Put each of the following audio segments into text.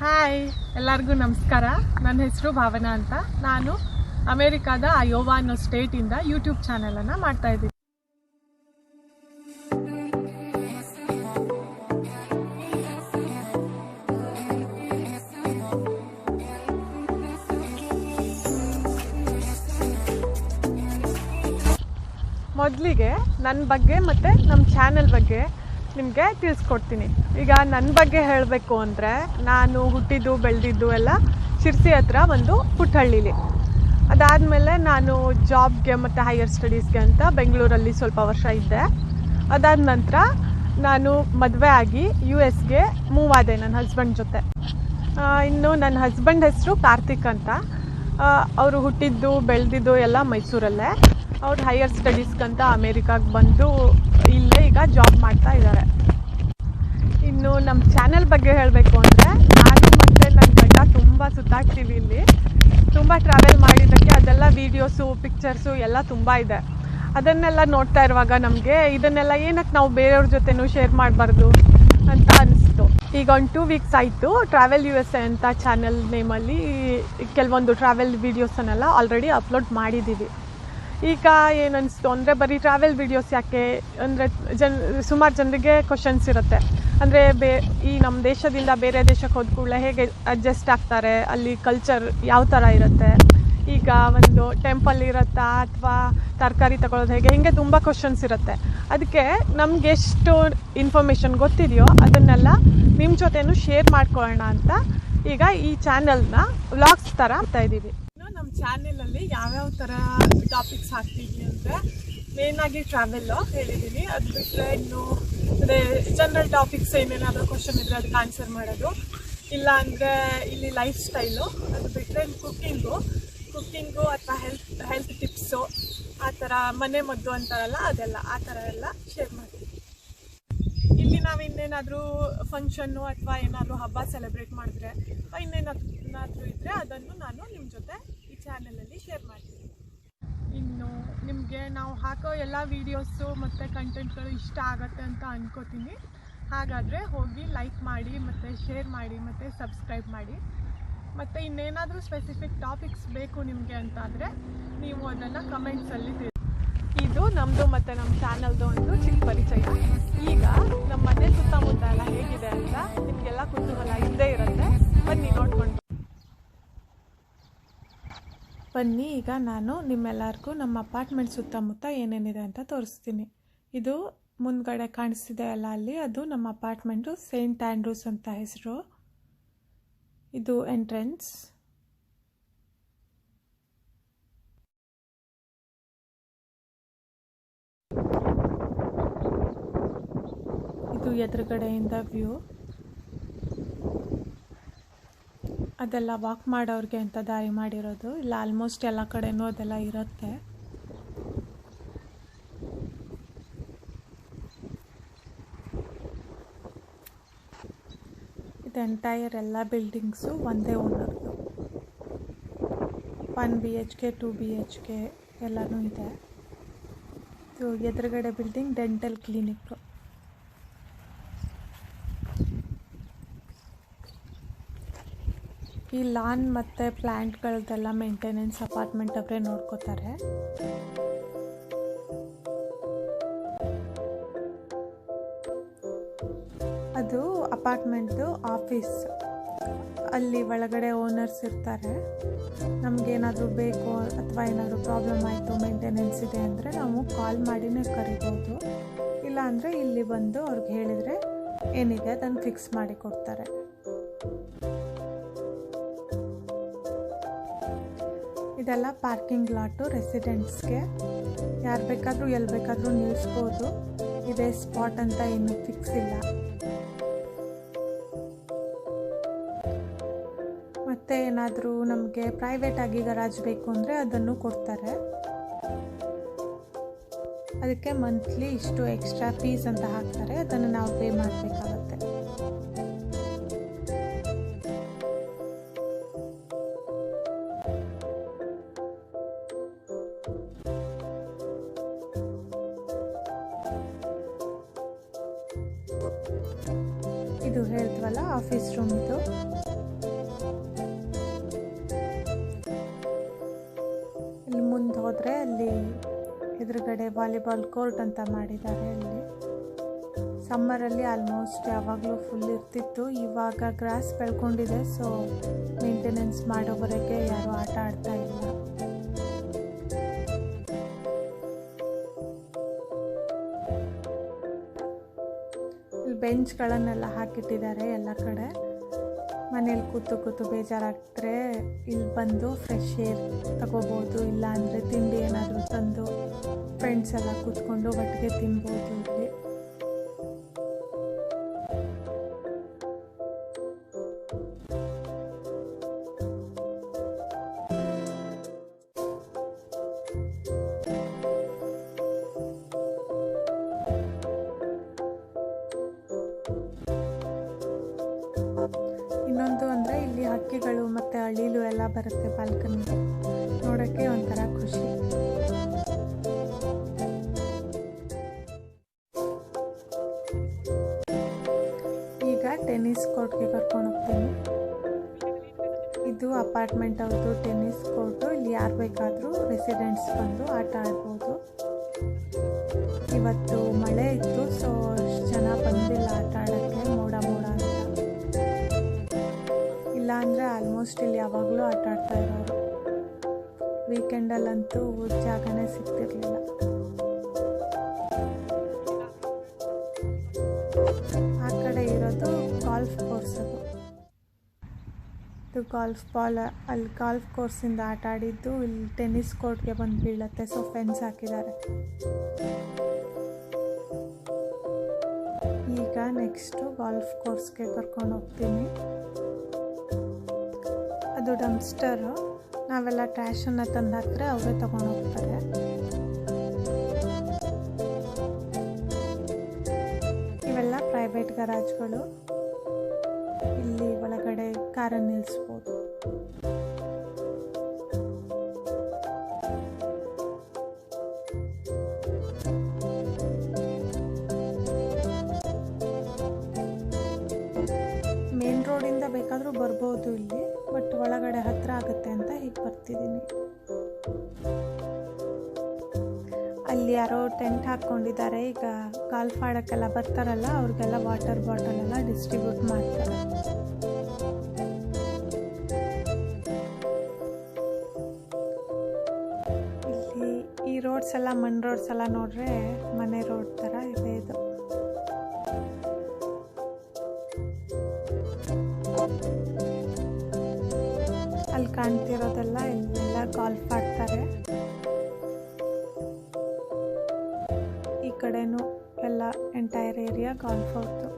Hi ಎಲ್ಲರಿಗೂ ನಮಸ್ಕಾರ. ನನ್ನ ಹೆಸರು ಭಾವನಾ ಅಂತ. ನಾನು ಅಮೇರಿಕಾದ ಅಯೋವಾ ಅನ್ನೋ ಸ್ಟೇಟಿಂದ ಯೂಟ್ಯೂಬ್ ಚಾನೆಲನ್ನು ಮಾಡ್ತಾ ಇದ್ದೀನಿ. ಮೊದಲಿಗೆ ನನ್ನ ಬಗ್ಗೆ ಮತ್ತು ನಮ್ಮ ಚಾನೆಲ್ ಬಗ್ಗೆ ನಿಮಗೆ ತಿಳಿಸ್ಕೊಡ್ತೀನಿ. ಈಗ ನನ್ನ ಬಗ್ಗೆ ಹೇಳಬೇಕು ಅಂದರೆ ನಾನು ಹುಟ್ಟಿದ್ದು, ಬೆಳೆದಿದ್ದು ಎಲ್ಲ ಶಿರ್ಸಿ ಹತ್ರ ಒಂದು ಪುಟ್ಟಹಳ್ಳಿಲಿ ಅದಾದಮೇಲೆ ನಾನು ಜಾಬ್ಗೆ ಮತ್ತು ಹೈಯರ್ ಸ್ಟಡೀಸ್ಗೆ ಅಂತ ಬೆಂಗಳೂರಲ್ಲಿ ಸ್ವಲ್ಪ ವರ್ಷ ಇದ್ದೆ. ಅದಾದ ನಂತರ ನಾನು ಮದುವೆ ಆಗಿ ಯು ಎಸ್ಗೆ ಮೂವ್ ಆದೆ ನನ್ನ ಹಸ್ಬೆಂಡ್ ಜೊತೆ. ಇನ್ನು ನನ್ನ ಹಸ್ಬೆಂಡ್ ಹೆಸರು ಕಾರ್ತಿಕ್ ಅಂತ. ಅವರು ಹುಟ್ಟಿದ್ದು, ಬೆಳೆದಿದ್ದು ಎಲ್ಲ ಮೈಸೂರಲ್ಲೇ. ಅವ್ರು ಹೈಯರ್ ಸ್ಟಡೀಸ್ಗಂತ ಅಮೇರಿಕಾಗೆ ಬಂದು ಇಲ್ಲೇ ಈಗ ಜಾಬ್ ಮಾಡ್ತಾ ಇದ್ದಾರೆ ಇನ್ನು ನಮ್ಮ ಚಾನೆಲ್ ಬಗ್ಗೆ ಹೇಳಬೇಕು ಅಂದರೆ ನಾನು ಮತ್ತು ನನ್ನ ಗಂಡ ತುಂಬ ಸುತ್ತಾಡ್ತೀವಿ ಇಲ್ಲಿ. ತುಂಬ ಟ್ರಾವೆಲ್ ಮಾಡಿದ್ದಕ್ಕೆ ಅದೆಲ್ಲ ವೀಡಿಯೋಸು ಪಿಕ್ಚರ್ಸು ಎಲ್ಲ ತುಂಬ ಇದೆ. ಅದನ್ನೆಲ್ಲ ನೋಡ್ತಾ ಇರುವಾಗ ನಮಗೆ ಇದನ್ನೆಲ್ಲ ಏನಕ್ಕೆ ನಾವು ಬೇರೆಯವ್ರ ಜೊತೆನೂ ಶೇರ್ ಮಾಡಬಾರ್ದು ಅಂತ ಅನಿಸ್ತು. ಈಗ ಒಂದು ಟೂ ವೀಕ್ಸ್ ಆಯಿತು ಟ್ರಾವೆಲ್ ಯು ಎಸ್ ಎ ಅಂತ ಚಾನೆಲ್ ನೇಮಲ್ಲಿ ಕೆಲವೊಂದು ಟ್ರಾವೆಲ್ ವೀಡಿಯೋಸನ್ನೆಲ್ಲ ಆಲ್ರೆಡಿ ಅಪ್ಲೋಡ್ ಮಾಡಿದ್ದೀವಿ ಈಗ ಏನನ್ನಿಸ್ತು ಅಂದರೆ ಬರೀ ಟ್ರಾವೆಲ್ ವೀಡಿಯೋಸ್ ಯಾಕೆ? ಅಂದರೆ ಜನ, ಸುಮಾರು ಜನರಿಗೆ ಕ್ವಶನ್ಸ್ ಇರುತ್ತೆ. ಅಂದರೆ ಬೇ, ಈ ನಮ್ಮ ದೇಶದಿಂದ ಬೇರೆ ದೇಶಕ್ಕೆ ಹೋದ ಕೂಡಲೇ ಹೇಗೆ ಅಡ್ಜಸ್ಟ್ ಆಗ್ತಾರೆ? ಅಲ್ಲಿ ಕಲ್ಚರ್ ಯಾವ ಥರ ಇರುತ್ತೆ? ಈಗ ಒಂದು ಟೆಂಪಲ್ ಇರುತ್ತಾ ಅಥವಾ ತರಕಾರಿ ತಗೊಳ್ಳೋದು ಹೇಗೆ? ಹೀಗೆ ತುಂಬ ಕ್ವಶನ್ಸ್ ಇರುತ್ತೆ. ಅದಕ್ಕೆ ನಮ್ಗೆ ಎಷ್ಟು ಇನ್ಫಾರ್ಮೇಷನ್ ಗೊತ್ತಿದೆಯೋ ಅದನ್ನೆಲ್ಲ ನಿಮ್ಮ ಜೊತೆನೂ ಶೇರ್ ಮಾಡ್ಕೊಳ್ಳೋಣ ಅಂತ ಈಗ ಈ ಚಾನಲ್ನ ವ್ಲಾಗ್ಸ್ ಥರ ನಮ್ಮ ಚಾನೆಲಲ್ಲಿ ಯಾವ್ಯಾವ ಥರ ಟಾಪಿಕ್ಸ್ ಹಾಕ್ತೀವಿ ಅಂದರೆ ಆಗಿ ಟ್ರಾವೆಲ್ಲು ಹೇಳಿದ್ದೀನಿ ಅದು ಬಿಟ್ಟರೆ ಇನ್ನು ಅದೇ ಜನರಲ್ ಟಾಪಿಕ್ಸ್ ಏನೇನಾದರೂ ಕ್ವಶನ್ ಇದ್ದರೆ ಅದಕ್ಕೆ ಆನ್ಸರ್ ಮಾಡೋದು. ಇಲ್ಲ ಅಂದರೆ ಇಲ್ಲಿ ಲೈಫ್ ಸ್ಟೈಲು ಅದು ಬಿಟ್ಟರೆ ಕುಕ್ಕಿಂಗು ಕುಕ್ಕಿಂಗು ಅಥವಾ ಹೆಲ್ತ್ ಹೆಲ್ತ್ ಟಿಪ್ಸು ಆ ಥರ ಮನೆ ಮದ್ದು ಅಂತಾರಲ್ಲ ಅದೆಲ್ಲ, ಆ ಥರ ಎಲ್ಲ ಶೇರ್ ಮಾಡ್ತೀವಿ. ಇಲ್ಲಿ ನಾವು ಇನ್ನೇನಾದರೂ ಫಂಕ್ಷನ್ನು ಅಥವಾ ಏನಾದರೂ ಹಬ್ಬ ಸೆಲೆಬ್ರೇಟ್ ಮಾಡಿದ್ರೆ ಇನ್ನೇನಾದ್ರೂ ಇದ್ದರೆ ಅದನ್ನು ನಾನು ಚಾನಲಲ್ಲಿ ಶೇರ್ ಮಾಡ್ತೀನಿ. ಇನ್ನು ನಿಮಗೆ ನಾವು ಹಾಕೋ ಎಲ್ಲ ವೀಡಿಯೋಸು ಮತ್ತು ಕಂಟೆಂಟ್ಗಳು ಇಷ್ಟ ಆಗತ್ತೆ ಅಂತ ಅನ್ಕೋತೀನಿ. ಹಾಗಾದರೆ ಹೋಗಿ ಲೈಕ್ ಮಾಡಿ, ಮತ್ತು ಶೇರ್ ಮಾಡಿ, ಮತ್ತು ಸಬ್ಸ್ಕ್ರೈಬ್ ಮಾಡಿ. ಮತ್ತು ಇನ್ನೇನಾದರೂ ಸ್ಪೆಸಿಫಿಕ್ ಟಾಪಿಕ್ಸ್ ಬೇಕು ನಿಮಗೆ ಅಂತಾದರೆ ನೀವು ಅದನ್ನು ಕಮೆಂಟ್ಸಲ್ಲಿ ತಿಳಿ. ಇದು ನಮ್ಮದು ಮತ್ತು ನಮ್ಮ ಚಾನಲ್ದು ಒಂದು ಚಿಕ್ಕ ಪರಿಚಯ. ಬನ್ನಿ, ಈಗ ನಾನು ನಿಮ್ಮೆಲ್ಲರಿಗೂ ನಮ್ಮ ಅಪಾರ್ಟ್ಮೆಂಟ್ ಸುತ್ತಮುತ್ತ ಏನೇನಿದೆ ಅಂತ ತೋರಿಸ್ತೀನಿ. ಇದು ಮುಂದ್ಗಡೆ ಕಾಣಿಸ್ತಿದೆ ಅಲ್ಲ ಅಲ್ಲಿ. ಅದು ನಮ್ಮ ಅಪಾರ್ಟ್ಮೆಂಟು ಸೇಂಟ್ ಆ್ಯಂಡ್ರೂಸ್ ಅಂತ ಹೆಸರು. ಇದು ಎಂಟ್ರೆನ್ಸ್. ಇದು ಎದುರುಗಡೆಯಿಂದ ವ್ಯೂ. ಅದೆಲ್ಲ ವಾಕ್ ಮಾಡೋರಿಗೆ ಅಂತ ದಾರಿ ಮಾಡಿರೋದು. ಇಲ್ಲ ಆಲ್ಮೋಸ್ಟ್ ಎಲ್ಲ ಕಡೆನೂ ಅದೆಲ್ಲ ಇರುತ್ತೆ. ಇದು ಎಂಟೈರ್ ಎಲ್ಲ ಬಿಲ್ಡಿಂಗ್ಸು ಒಂದೇ ಓನರ್ದು one B H K two B H K ಎಲ್ಲನೂ ಇದೆ. ಇದು ಎದುರುಗಡೆ ಬಿಲ್ಡಿಂಗ್ ಡೆಂಟಲ್ ಕ್ಲಿನಿಕ್ ಈ ಲಾನ್ ಮತ್ತು ಪ್ಲ್ಯಾಂಟ್ಗಳದ್ದೆಲ್ಲ ಮೇಂಟೆನೆನ್ಸ್ ಅಪಾರ್ಟ್ಮೆಂಟ್ ಅವರೇ ನೋಡ್ಕೋತಾರೆ. ಅದು ಅಪಾರ್ಟ್ಮೆಂಟು ಆಫೀಸ್. ಅಲ್ಲಿ ಒಳಗಡೆ ಓನರ್ಸ್ ಇರ್ತಾರೆ. ನಮಗೇನಾದರೂ ಬೇಕು ಅಥವಾ ಏನಾದರೂ ಪ್ರಾಬ್ಲಮ್ ಆಯಿತು, ಮೇಂಟೆನೆನ್ಸ್ ಇದೆ ಅಂದರೆ ನಾವು ಕಾಲ್ ಮಾಡಿನೇ ಕರಿಬೋದು ಇಲ್ಲ ಅಂದರೆ ಇಲ್ಲಿ ಬಂದು ಅವ್ರಿಗೆ ಹೇಳಿದರೆ ಏನಿದೆ ಅದನ್ನು ಫಿಕ್ಸ್ ಮಾಡಿ ಕೊಡ್ತಾರೆ. ಇದೆಲ್ಲ ಪಾರ್ಕಿಂಗ್ ಲಾಟು ರೆಸಿಡೆಂಟ್ಸ್ಗೆ ಯಾರು ಬೇಕಾದರೂ ಎಲ್ಲಿ ಬೇಕಾದರೂ ನಿಲ್ಲಿಸ್ಬೋದು ಇದೇ ಸ್ಪಾಟ್ ಅಂತ ಏನು ಫಿಕ್ಸ್ ಇಲ್ಲ. ಮತ್ತು ಏನಾದರೂ ನಮಗೆ ಪ್ರೈವೇಟಾಗಿ ಗರಾಜ್ ಬೇಕು ಅಂದರೆ ಅದನ್ನು ಕೊಡ್ತಾರೆ. ಅದಕ್ಕೆ ಮಂತ್ಲಿ ಇಷ್ಟು ಎಕ್ಸ್ಟ್ರಾ ಫೀಸ್ ಅಂತ ಹಾಕ್ತಾರೆ. ಅದನ್ನು ನಾವು ಪೇ ಮಾಡಬೇಕಾಗತ್ತೆ. ಇದು ಹೇಳ್ತವಲ್ಲ ಆಫೀಸ್ ರೂಮ್ ಇದು ಇಲ್ಲಿ ಮುಂದೆ ಹೋದರೆ ಅಲ್ಲಿ ಎದುರುಗಡೆ ವಾಲಿಬಾಲ್ ಕೋರ್ಟ್ ಅಂತ ಮಾಡಿದ್ದಾರೆ ಅಲ್ಲಿ. ಸಮ್ಮರಲ್ಲಿ ಆಲ್ಮೋಸ್ಟ್ ಯಾವಾಗಲೂ ಫುಲ್ ಇರ್ತಿತ್ತು. ಇವಾಗ ಗ್ರಾಸ್ ಬೆಳ್ಕೊಂಡಿದೆ ಸೊ ಮೇಂಟೆನೆನ್ಸ್ ಮಾಡೋವರೆಗೆ ಯಾರು ಆಟ ಆಡ್ತಾ ಇಲ್ಲ. ಬೆಂಚ್ಗಳನ್ನೆಲ್ಲ ಹಾಕಿಟ್ಟಿದ್ದಾರೆ ಎಲ್ಲ ಕಡೆ. ಮನೇಲಿ ಕೂತು ಕೂತು ಬೇಜಾರಾಗ್ತರೆ ಇಲ್ಲಿ ಬಂದು ಫ್ರೆಶ್ ಏರ್ ತಗೋಬೋದು ಇಲ್ಲ ಅಂದರೆ ತಿಂಡಿ ಏನಾದರೂ ತಂದು ಫ್ರೆಂಡ್ಸ್ ಎಲ್ಲ ಕೂತ್ಕೊಂಡು ಒಟ್ಟಿಗೆ ತಿನ್ಬೋದು ಇಲ್ಲಿ. ಹಕ್ಕಿಗಳು ಮತ್ತು ಅಳಿಲು ಎಲ್ಲ ಬರುತ್ತೆ ಬಾಲ್ಕನಿಗೆ ನೋಡೋಕ್ಕೆ ಒಂಥರ ಖುಷಿ. ಈಗ ಟೆನ್ನಿಸ್ ಕೋರ್ಟ್ಗೆ ಕರ್ಕೊಂಡು ಹೋಗ್ತೀನಿ. ಇದು ಅಪಾರ್ಟ್ಮೆಂಟ್ ಅವ್ರದ್ದು ಟೆನ್ನಿಸ್ ಕೋರ್ಟು ಇಲ್ಲಿ ಯಾರು ಬೇಕಾದರೂ ರೆಸಿಡೆಂಟ್ಸ್ ಬಂದು ಆಟ ಆಡ್ಬೋದು. ಇವತ್ತು ಮಳೆ ಇತ್ತು ಸೊ ಜನ ಬಂದಿಲ್ಲ ಆಟ ಆಡೋಕ್ಕೆ. ಅಂದರೆ ಆಲ್ಮೋಸ್ಟ್ ಇಲ್ಲಿ ಯಾವಾಗಲೂ ಆಟ ಆಡ್ತಾ ಇರೋರು. ವೀಕೆಂಡಲ್ಲಂತೂ ಜಾಗನೇ ಸಿಗ್ತಿರ್ಲಿಲ್ಲ. ಆ ಕಡೆ ಇರೋದು ಗಾಲ್ಫ್ ಕೋರ್ಸ್ ಅದು. ಇದು ಗಾಲ್ಫ್ ಬಾಲ್ ಅಲ್ಲಿ ಗಾಲ್ಫ್ ಕೋರ್ಸಿಂದ ಆಟ ಆಡಿದ್ದು ಇಲ್ಲಿ ಟೆನ್ನಿಸ್ ಕೋರ್ಟ್ಗೆ ಬಂದು ಬೀಳತ್ತೆ ಸೊ ಫೆನ್ಸ್ ಹಾಕಿದ್ದಾರೆ. ಈಗ ನೆಕ್ಸ್ಟು ಗಾಲ್ಫ್ ಕೋರ್ಸ್ಗೆ ಕರ್ಕೊಂಡು ಹೋಗ್ತೀನಿ. ಅದು ಡಂಪ್ಸ್ಟರು ನಾವೆಲ್ಲ ಟ್ರ್ಯಾಶನ್ನು ತಂದು ಹಾಕಿದ್ರೆ ಅವರೇ ತೊಗೊಂಡು ಹೋಗ್ತಾರೆ. ಇವೆಲ್ಲ ಪ್ರೈವೇಟ್ ಗರಾಜ್ಗಳು ಇಲ್ಲಿ ಒಳಗಡೆ ಕಾರನ್ನು ನಿಲ್ಲಿಸ್ಬೋದು ಮೇನ್ ರೋಡಿಂದ ಬೇಕಾದರೂ ಬರ್ಬೋದು ಇಲ್ಲಿ. ಒಳಗಡೆ ಹತ್ರ ಆಗುತ್ತೆ ಅಂತ ಹೀಗೆ ಬರ್ತಿದ್ದೀನಿ. ಅಲ್ಲಿ ಯಾರೋ ಟೆಂಟ್ ಹಾಕ್ಕೊಂಡಿದ್ದಾರೆ. ಈಗ ಗಾಲ್ಫ್ ಆಡೋಕ್ಕೆಲ್ಲ ಬರ್ತಾರಲ್ಲ, ಅವ್ರಿಗೆಲ್ಲ ವಾಟರ್ ಬಾಟಲ್ ಎಲ್ಲ ಡಿಸ್ಟ್ರಿಬ್ಯೂಟ್ ಮಾಡ್ತಾರೆ. ಇಲ್ಲಿ ಈ ರೋಡ್ಸ್ ಎಲ್ಲ ಮಣ್ ರೋಡ್ಸ್ ಎಲ್ಲ ನೋಡ್ರೆ ಮನೆ ರೋಡ್ ಥರ ಕಾಣ್ತಿರೋದೆಲ್ಲ ಇಲ್ಲೆಲ್ಲ ಗಾಲ್ಫ್ ಆಡ್ತಾರೆ. ಈ ಕಡೆನೂ ಎಲ್ಲ ಎಂಟೈರ್ ಏರಿಯಾ ಗಾಲ್ಫ್ ಅವ್ರದ್ದು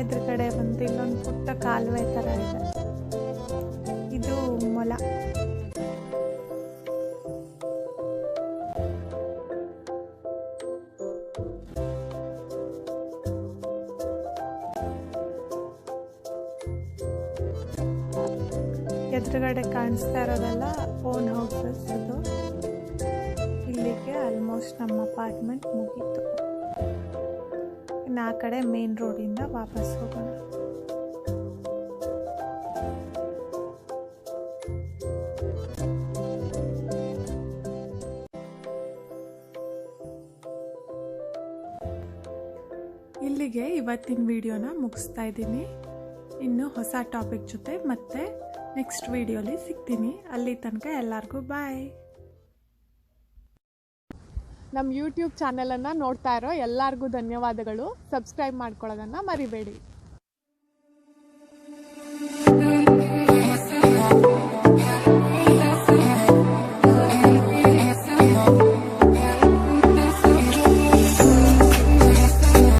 ಎದುರುಗಡೆ ಬಂದು ಇಲ್ಲೊಂದು ಪುಟ್ಟ ಕಾಲುವೆ ಥರ ಇದೆ. ಇದು ಮೊಲ. ಎದುರುಗಡೆ ಕಾಣಿಸ್ತಾ ಇರೋದೆಲ್ಲ ಓನ್ ಹೌಸಸ್ ಅದು. ಇಲ್ಲಿಗೆ ಆಲ್ಮೋಸ್ಟ್ ನಮ್ಮ ಅಪಾರ್ಟ್ಮೆಂಟ್ ಮುಗೀತು. ಇನ್ನು ಆ ಕಡೆ ಮೇನ್ ರೋಡಿಂದ ವಾಪಸ್ ಹೋಗೋಣ. ಇಲ್ಲಿಗೆ ಇವತ್ತಿನ ವಿಡಿಯೋನ ಮುಗಿಸ್ತಾ ಇದ್ದೀನಿ. ಇನ್ನು ಹೊಸ ಟಾಪಿಕ್ ಜೊತೆ ಮತ್ತೆ ನೆಕ್ಸ್ಟ್ ವೀಡಿಯೋಲಿ ಸಿಗ್ತೀನಿ. ಅಲ್ಲಿ ತನಕ ಎಲ್ಲರಿಗೂ ಬಾಯ್ ನಮ್ಮ ಯೂಟ್ಯೂಬ್ ಚಾನಲನ್ನು ನೋಡ್ತಾ ಇರೋ ಎಲ್ಲರಿಗೂ ಧನ್ಯವಾದಗಳು. ಸಬ್ಸ್ಕ್ರೈಬ್ ಮಾಡ್ಕೊಳ್ಳೋದನ್ನು ಮರಿಬೇಡಿ.